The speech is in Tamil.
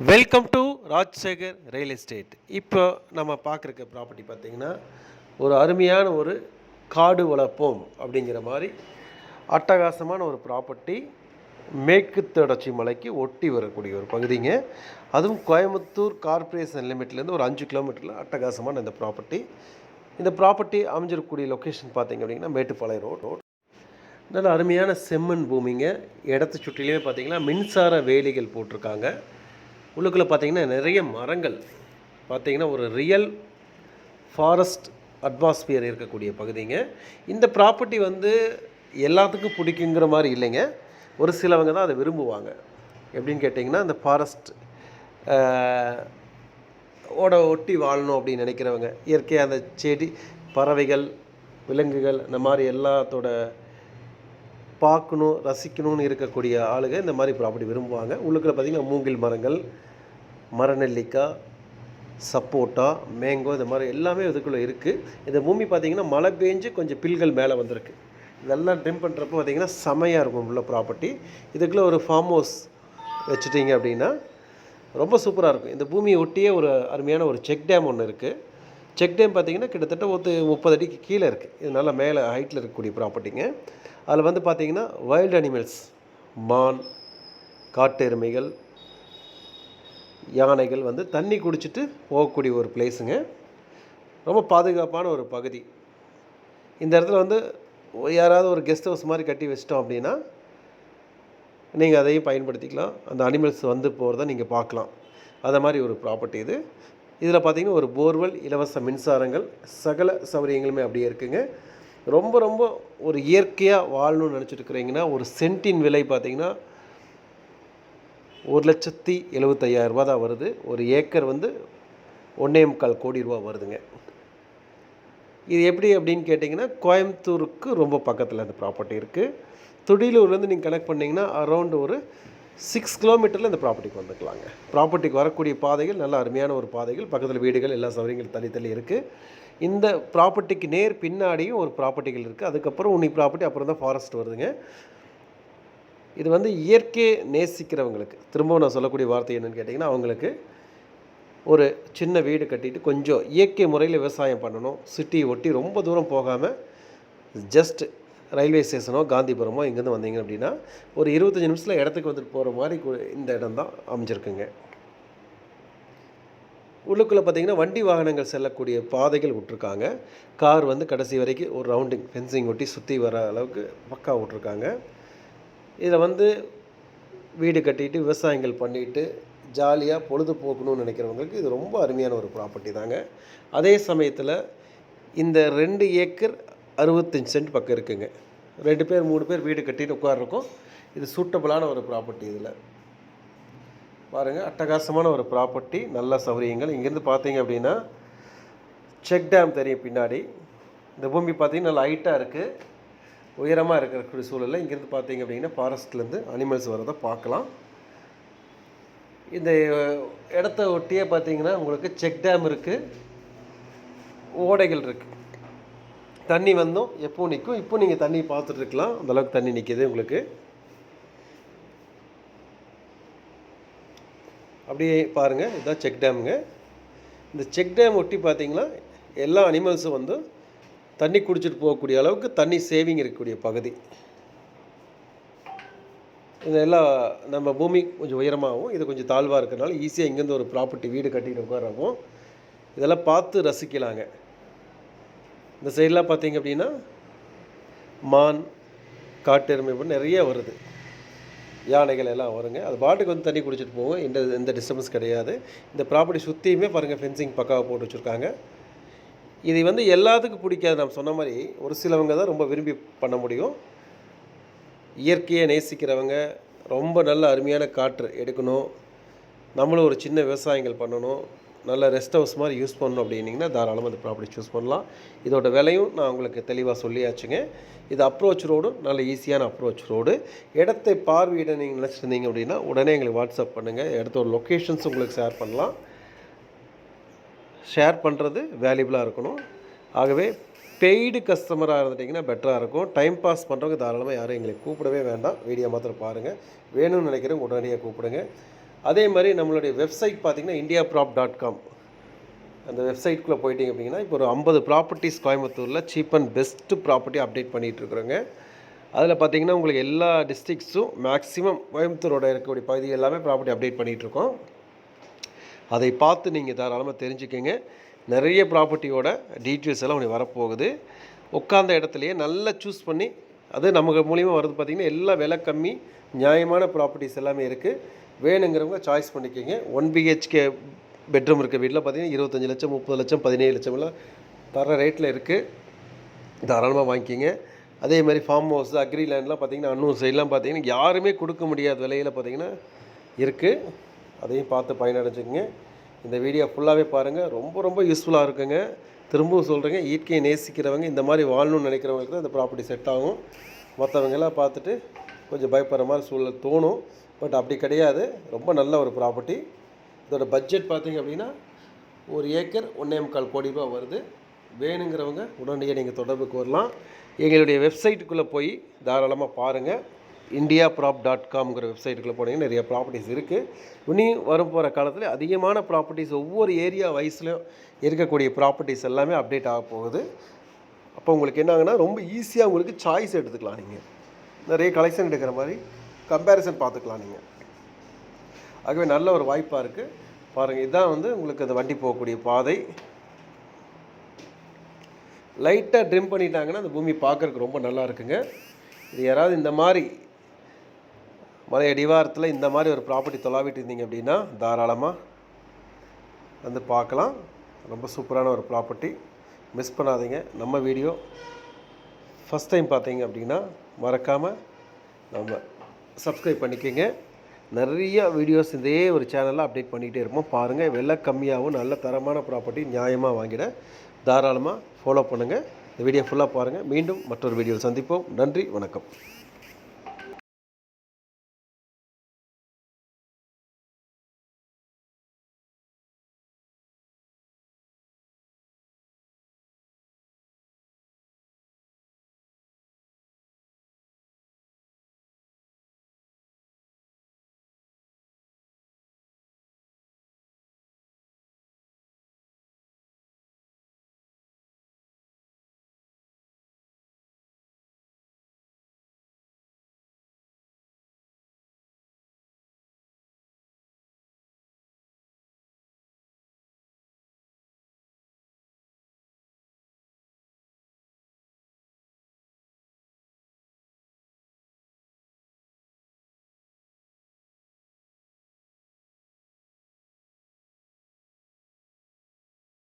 Welcome to Rajsekar real estate இப்போ நம்ம பார்க்குறக்க ப்ராப்பர்ட்டி பார்த்தீங்கன்னா ஒரு அருமையான ஒரு காடு வளர்ப்போம் அப்படிங்கிற மாதிரி அட்டகாசமான ஒரு ப்ராப்பர்ட்டி மேற்கு தொடர்ச்சி மலைக்கு ஒட்டி வரக்கூடிய ஒரு பகுதிங்க. அதுவும் கோயம்புத்தூர் கார்ப்பரேஷன் லிமிட்லேருந்து ஒரு அஞ்சு கிலோமீட்டரில் அட்டகாசமான இந்த ப்ராப்பர்ட்டி இந்த ப்ராப்பர்ட்டி அமைஞ்சிருக்கக்கூடிய லொக்கேஷன் பார்த்தீங்க அப்படிங்கன்னா மேட்டுப்பாளையம் ரோட் ரோட் நல்ல அருமையான செம்மண் பூமிங்க. இடத்த சுற்றிலுமே பார்த்தீங்கன்னா மின்சார வேலிகள் போட்டிருக்காங்க. உள்ளுக்குள்ளே பார்த்தீங்கன்னா நிறைய மரங்கள். பார்த்தீங்கன்னா ஒரு ரியல் ஃபாரஸ்ட் அட்மாஸ்பியர் இருக்கக்கூடிய பகுதிங்க. இந்த ப்ராப்பர்ட்டி வந்து எல்லாத்துக்கும் பிடிக்குங்கிற மாதிரி இல்லைங்க. ஒரு சிலவங்க தான் அதை விரும்புவாங்க. எப்படின்னு கேட்டிங்கன்னா இந்த ஃபாரஸ்ட் ஓட ஒட்டி வாழணும் அப்படின்னு நினைக்கிறவங்க. இயற்கையாக அந்த செடி பறவைகள் விலங்குகள் இந்த மாதிரி எல்லாத்தோட பார்க்கணும் ரசிக்கணும்னு இருக்கக்கூடிய ஆளுங்க இந்த மாதிரி ப்ராப்பர்ட்டி விரும்புவாங்க. உள்ளுக்குள்ள பார்த்திங்கன்னா மூங்கில் மரங்கள் மரநெல்லிக்காய் சப்போட்டா மேங்கோ இந்த மாதிரி எல்லாமே இதுக்குள்ளே இருக்குது இந்த பூமி பார்த்திங்கன்னா மழை பெஞ்சு கொஞ்சம் பில்கள் மேலே வந்திருக்கு. இதெல்லாம் ட்ரிம் பண்ணுறப்போ பார்த்திங்கன்னா செமையாக இருக்கும் உள்ள ப்ராப்பர்ட்டி இதுக்குள்ளே ஒரு ஃபார்ம் ஹவுஸ் வச்சுட்டீங்க அப்படின்னா ரொம்ப சூப்பராக இருக்கும். இந்த பூமியை ஒட்டியே ஒரு அருமையான ஒரு செக் டேம் ஒன்று இருக்குது செக் டேம் பார்த்திங்கன்னா கிட்டத்தட்ட ஒரு முப்பது அடிக்கு கீழே இருக்குது இது நல்லா மேலே ஹைட்டில் இருக்கக்கூடிய ப்ராப்பர்ட்டிங்க அதில் வந்து பார்த்திங்கன்னா வைல்டு அனிமல்ஸ் மான் காட்டு எருமைகள் யானைகள் வந்து தண்ணி குடிச்சிட்டு போகக்கூடிய ஒரு பிளேஸுங்க ரொம்ப பாதுகாப்பான ஒரு பகுதி. இந்த இடத்துல வந்து யாராவது ஒரு கெஸ்ட் ஹவுஸ் மாதிரி கட்டி வச்சிட்டோம் அப்படின்னா நீங்கள் அதையும் பயன்படுத்திக்கலாம். அந்த அனிமல்ஸ் வந்து போகிறத நீங்கள் பார்க்கலாம். அதை மாதிரி ஒரு ப்ராப்பர்ட்டி இது. இதில் பார்த்தீங்கன்னா ஒரு போர்வெல் இலவச மின்சாரங்கள் சகல சௌகரியங்களுமே அப்படியே இருக்குங்க. ரொம்ப ரொம்ப ஒரு இயற்கையாக வாழணும்னு நினச்சிட்டு இருக்கிறீங்கன்னா ஒரு சென்ட்டின் விலை பார்த்தீங்கன்னா ஒரு லட்சத்தி எழுபத்தையாயிரரூபா தான் வருது. ஒரு ஏக்கர் வந்து ஒன்றே முக்கால் கோடி ரூபா வருதுங்க. இது எப்படி அப்படின்னு கேட்டிங்கன்னா கோயம்புத்தூருக்கு ரொம்ப பக்கத்தில் அந்த ப்ராப்பர்ட்டி இருக்குது துடியலூர்லேருந்து நீங்கள் கனெக்ட் பண்ணிங்கன்னா அரௌண்ட் ஒரு சிக்ஸ் கிலோமீட்டரில் இந்த ப்ராப்பர்ட்டிக்கு வந்துக்கலாங்க. ப்ராப்பர்ட்டிக்கு வரக்கூடிய பாதைகள் நல்ல அருமையான ஒரு பாதைகள் பக்கத்தில் வீடுகள் எல்லா சௌகரியங்கள் தள்ளி தள்ளி இருக்குது இந்த ப்ராப்பர்ட்டிக்கு நேர் பின்னாடியும் ஒரு ப்ராப்பர்ட்டிகள் இருக்குது அதுக்கப்புறம் உன்னி ப்ராப்பர்ட்டி அப்புறம் தான் ஃபாரஸ்ட் வருதுங்க. இது வந்து இயற்கையை நேசிக்கிறவங்களுக்கு திரும்பவும் நான் சொல்லக்கூடிய வார்த்தை என்னென்னு கேட்டிங்கன்னா அவங்களுக்கு ஒரு சின்ன வீடு கட்டிட்டு கொஞ்சம் இயற்கை முறையில் விவசாயம் பண்ணணும். சிட்டியை ஒட்டி ரொம்ப தூரம் போகாமல் ஜஸ்ட் ரயில்வே ஸ்டேஷனோ காந்திபுரமோ இங்கேருந்து வந்தீங்க அப்படின்னா ஒரு இருபத்தஞ்சி நிமிஷத்தில் இடத்துக்கு வந்துட்டு போகிற மாதிரி இந்த இடம் தான் அமைஞ்சிருக்குங்க. உள்ளுக்குள்ளே பார்த்தீங்கன்னா வண்டி வாகனங்கள் செல்லக்கூடிய பாதைகள் விட்ருக்காங்க கார் வந்து கடைசி வரைக்கும் ஒரு ரவுண்டிங் ஃபென்சிங் ஒட்டி சுற்றி வர அளவுக்கு பக்கா விட்ருக்காங்க இதில் வந்து வீடு கட்டிட்டு விவசாயங்கள் பண்ணிட்டு ஜாலியாக பொழுது போக்கணும்னு நினைக்கிறவங்களுக்கு இது ரொம்ப அருமையான ஒரு ப்ராப்பர்ட்டி தாங்க. அதே சமயத்தில் இந்த ரெண்டு ஏக்கர் அறுபத்தஞ்சு சென்ட் பக்கம் இருக்குங்க. ரெண்டு பேர் மூணு பேர் வீடு கட்டிட்டு உட்காருக்கோம் இது சூட்டபுளான ஒரு ப்ராப்பர்ட்டி இதில். பாருங்கள் அட்டகாசமான ஒரு ப்ராப்பர்ட்டி நல்ல சௌகரியங்கள். இங்கேருந்து பார்த்தீங்க அப்படின்னா செக் டேம் தெரியும் பின்னாடி. இந்த பூமி பார்த்தீங்கன்னா நல்லா ஹைட்டாக இருக்குது உயரமாக இருக்கிற சூழலில் இங்கேருந்து பார்த்தீங்க அப்படின்னா ஃபாரஸ்ட்லேருந்து அனிமல்ஸ் வரதை பார்க்கலாம். இந்த இடத்த ஒட்டியே பார்த்தீங்கன்னா உங்களுக்கு செக் டேம் இருக்குது ஓடைகள் இருக்குது தண்ணி வந்தோம். எப்போ நிற்கும் இப்போ நீங்கள் தண்ணி பார்த்துட்டு இருக்கலாம் தண்ணி நிற்கிது உங்களுக்கு. அப்படியே பாருங்கள் இதுதான் செக் டேமுங்க. இந்த செக் டேம் ஒட்டி பார்த்தீங்கன்னா எல்லா அனிமல்ஸும் வந்து தண்ணி குடிச்சிட்டு போகக்கூடிய அளவுக்கு தண்ணி சேவிங் இருக்கக்கூடிய பகுதி. இதெல்லாம் நம்ம பூமி கொஞ்சம் உயரமாகவும் இது கொஞ்சம் தாழ்வாக இருக்கிறனால ஈஸியாக இங்கேருந்து ஒரு ப்ராப்பர்ட்டி வீடு கட்டிட்டு உட்காரவும் இதெல்லாம் பார்த்து ரசிக்கலாங்க. இந்த சைடெலாம் பார்த்தீங்க அப்படின்னா மான் காட்டெருமை இப்படி நிறைய வருது. யானைகள் எல்லாம் வருங்க. அது பாட்டுக்கு வந்து தண்ணி குடிச்சிட்டு போகும். எந்த எந்த டிஸ்டர்பன்ஸ் கிடையாது. இந்த ப்ராப்பர்ட்டி சுற்றியுமே பாருங்கள் ஃபென்சிங் பக்காவாக போட்டு வச்சுருக்காங்க. இது வந்து எல்லாத்துக்கும் பிடிக்காது. நம்ம சொன்ன மாதிரி ஒரு சிலவங்க தான் ரொம்ப விரும்பி பண்ண முடியும். இயற்கையை நேசிக்கிறவங்க ரொம்ப நல்ல அருமையான காற்று எடுக்கணும். நம்மளும் ஒரு சின்ன விவசாயங்கள் பண்ணணும். நல்ல ரெஸ்ட் ஹவுஸ் மாதிரி யூஸ் பண்ணணும் அப்படின்னீங்கன்னா தாராளமாக இந்த ப்ராப்பர்ட்டி சூஸ் பண்ணலாம். இதோட விலையும் நான் உங்களுக்கு தெளிவாக சொல்லியாச்சுங்க. இது அப்ரோச் ரோடும் நல்ல ஈஸியான அப்ரோச் ரோடு இடத்தை பார்வையிட நீங்கள் நினச்சிருந்தீங்க அப்படின்னா உடனே எங்களுக்கு வாட்ஸ்அப் பண்ணுங்கள் இடத்தோட லொக்கேஷன்ஸ் உங்களுக்கு ஷேர் பண்ணலாம். ஷேர் பண்ணுறது வேல்யூபிளாக இருக்கணும். ஆகவே பெய்டு கஸ்டமராக இருந்துட்டிங்கன்னா பெட்டராக இருக்கும். டைம் பாஸ் பண்ணுறவங்க தாராளமாக யாரும் எங்களை கூப்பிடவே வேண்டாம். வீடியோ மாத்திரம் பாருங்கள் வேணும்னு நினைக்கிறவங்க உடனடியாக கூப்பிடுங்க. அதே மாதிரி நம்மளுடைய வெப்சைட் பார்த்திங்கன்னா இந்தியா ப்ராப் டாட் காம் அந்த வெப்சைட்குள்ளே போயிட்டீங்க அப்படின்னா இப்போ ஒரு ஐம்பது ப்ராப்பர்ட்டிஸ் கோயம்புத்தூரில் cheap and best property update பண்ணிகிட்டு இருக்கிறோங்க. அதில் பார்த்தீங்கன்னா உங்களுக்கு எல்லா டிஸ்ட்ரிக்ஸும் மேக்ஸிமம் கோயம்புத்தூரோட இருக்கக்கூடிய பகுதி எல்லாமே ப்ராப்பர்ட்டி அப்டேட் பண்ணிகிட்டு இருக்கோம். அதை பார்த்து நீங்கள் தாராளமாக தெரிஞ்சுக்கோங்க. நிறைய ப்ராப்பர்ட்டியோட டீட்டெயில்ஸ் எல்லாம் உங்களுக்கு வரப்போகுது. உட்காந்த இடத்துலையே நல்லா சூஸ் பண்ணி அது நமக்கு மூலியமாக வர்றது பார்த்திங்கன்னா எல்லா விலை கம்மி நியாயமான ப்ராப்பர்ட்டிஸ் எல்லாமே இருக்குது வேணுங்கிறவங்க சாய்ஸ் பண்ணிக்கோங்க. ஒன் பிஹெச்கே பெட்ரூம் இருக்க வீட்டில் பார்த்தீங்கன்னா இருபத்தஞ்சி லட்சம் முப்பது லட்சம் பதினேழு லட்சம்லாம் தர ரேட்டில் இருக்குது தாராளமாக வாங்கிக்கிங்க. அதே மாதிரி ஃபார்ம் ஹவுஸ் அக்ரி லேண்ட்லாம் பார்த்தீங்கன்னா அன்னூர் சைட்லாம் பார்த்தீங்கன்னா யாருமே கொடுக்க முடியாத விலையில் பார்த்தீங்கன்னா இருக்குது அதையும் பார்த்து பயனடைஞ்சுக்கோங்க. இந்த வீடியோ ஃபுல்லாகவே பாருங்கள் ரொம்ப ரொம்ப யூஸ்ஃபுல்லாக இருக்குங்க. திரும்பவும் சொல்கிறேங்க இயற்கையை நேசிக்கிறவங்க இந்த மாதிரி வாழணும்னு நினைக்கிறவங்களுக்கு தான் இந்த ப்ராப்பர்ட்டி செட் ஆகும். மற்றவங்க எல்லாம் பார்த்துட்டு கொஞ்சம் பயப்படுற மாதிரி சூழல் தோணும். பட் அப்படி கிடையாது. ரொம்ப நல்ல ஒரு ப்ராப்பர்ட்டி இதோட பட்ஜெட் பார்த்தீங்க அப்படின்னா ஒரு ஏக்கர் ஒன்றே முக்கால் கோடி ரூபாய் வருது. வேணுங்கிறவங்க உடனடியாக நீங்கள் தொடர்புக்கு வரலாம் எங்களுடைய வெப்சைட்டுக்குள்ளே போய் தாராளமாக பாருங்கள் இந்தியா ப்ராப் டாட் காம்ங்கிற வெப்சைட்டுக்குள்ளே போனீங்கன்னா நிறைய ப்ராப்பர்ட்டிஸ் இருக்குது இனி வரும் போகிற காலத்தில் அதிகமான ப்ராப்பர்ட்டிஸ் ஒவ்வொரு ஏரியா வயசுலையும் இருக்கக்கூடிய ப்ராப்பர்ட்டிஸ் எல்லாமே அப்டேட் ஆக போகுது. அப்போ உங்களுக்கு என்ன ரொம்ப ஈஸியாக உங்களுக்கு சாய்ஸ் எடுத்துக்கலாம் நீங்கள் நிறைய கலெக்ஷன் எடுக்கிற மாதிரி. கம்பேரிசன் பார்த்துக்கலாம் நீங்கள் ஆகவே நல்ல ஒரு வாய்ப்பாக இருக்குது பாருங்கள் இதுதான் வந்து உங்களுக்கு அந்த வண்டி போகக்கூடிய பாதை. லைட்டாக ட்ரிம் பண்ணிட்டாங்கன்னா அந்த பூமி பார்க்குறதுக்கு ரொம்ப நல்லா இருக்குங்க. இது யாராவது இந்த மாதிரி மலை அடிவாரத்தில் இந்த மாதிரி ஒரு ப்ராப்பர்ட்டி தொலாவிட்டு இருந்தீங்க அப்படின்னா தாராளமாக வந்து பார்க்கலாம். ரொம்ப சூப்பரான ஒரு ப்ராப்பர்ட்டி மிஸ் பண்ணாதீங்க. நம்ம வீடியோ ஃபஸ்ட் டைம் பார்த்தீங்க அப்படின்னா மறக்காமல் நம்ம சப்ஸ்கிரைப் பண்ணிக்கோங்க. நிறைய வீடியோஸ் இதே ஒரு சேனலில் அப்டேட் பண்ணிகிட்டே இருப்போம். பாருங்கள் விலை கம்மியாகவும் நல்ல தரமான ப்ராப்பர்ட்டி நியாயமாக வாங்கிட தாராளமாக ஃபாலோ பண்ணுங்கள் இந்த வீடியோ ஃபுல்லாக பாருங்கள் மீண்டும் மற்றொரு வீடியோவில் சந்திப்போம். நன்றி வணக்கம்.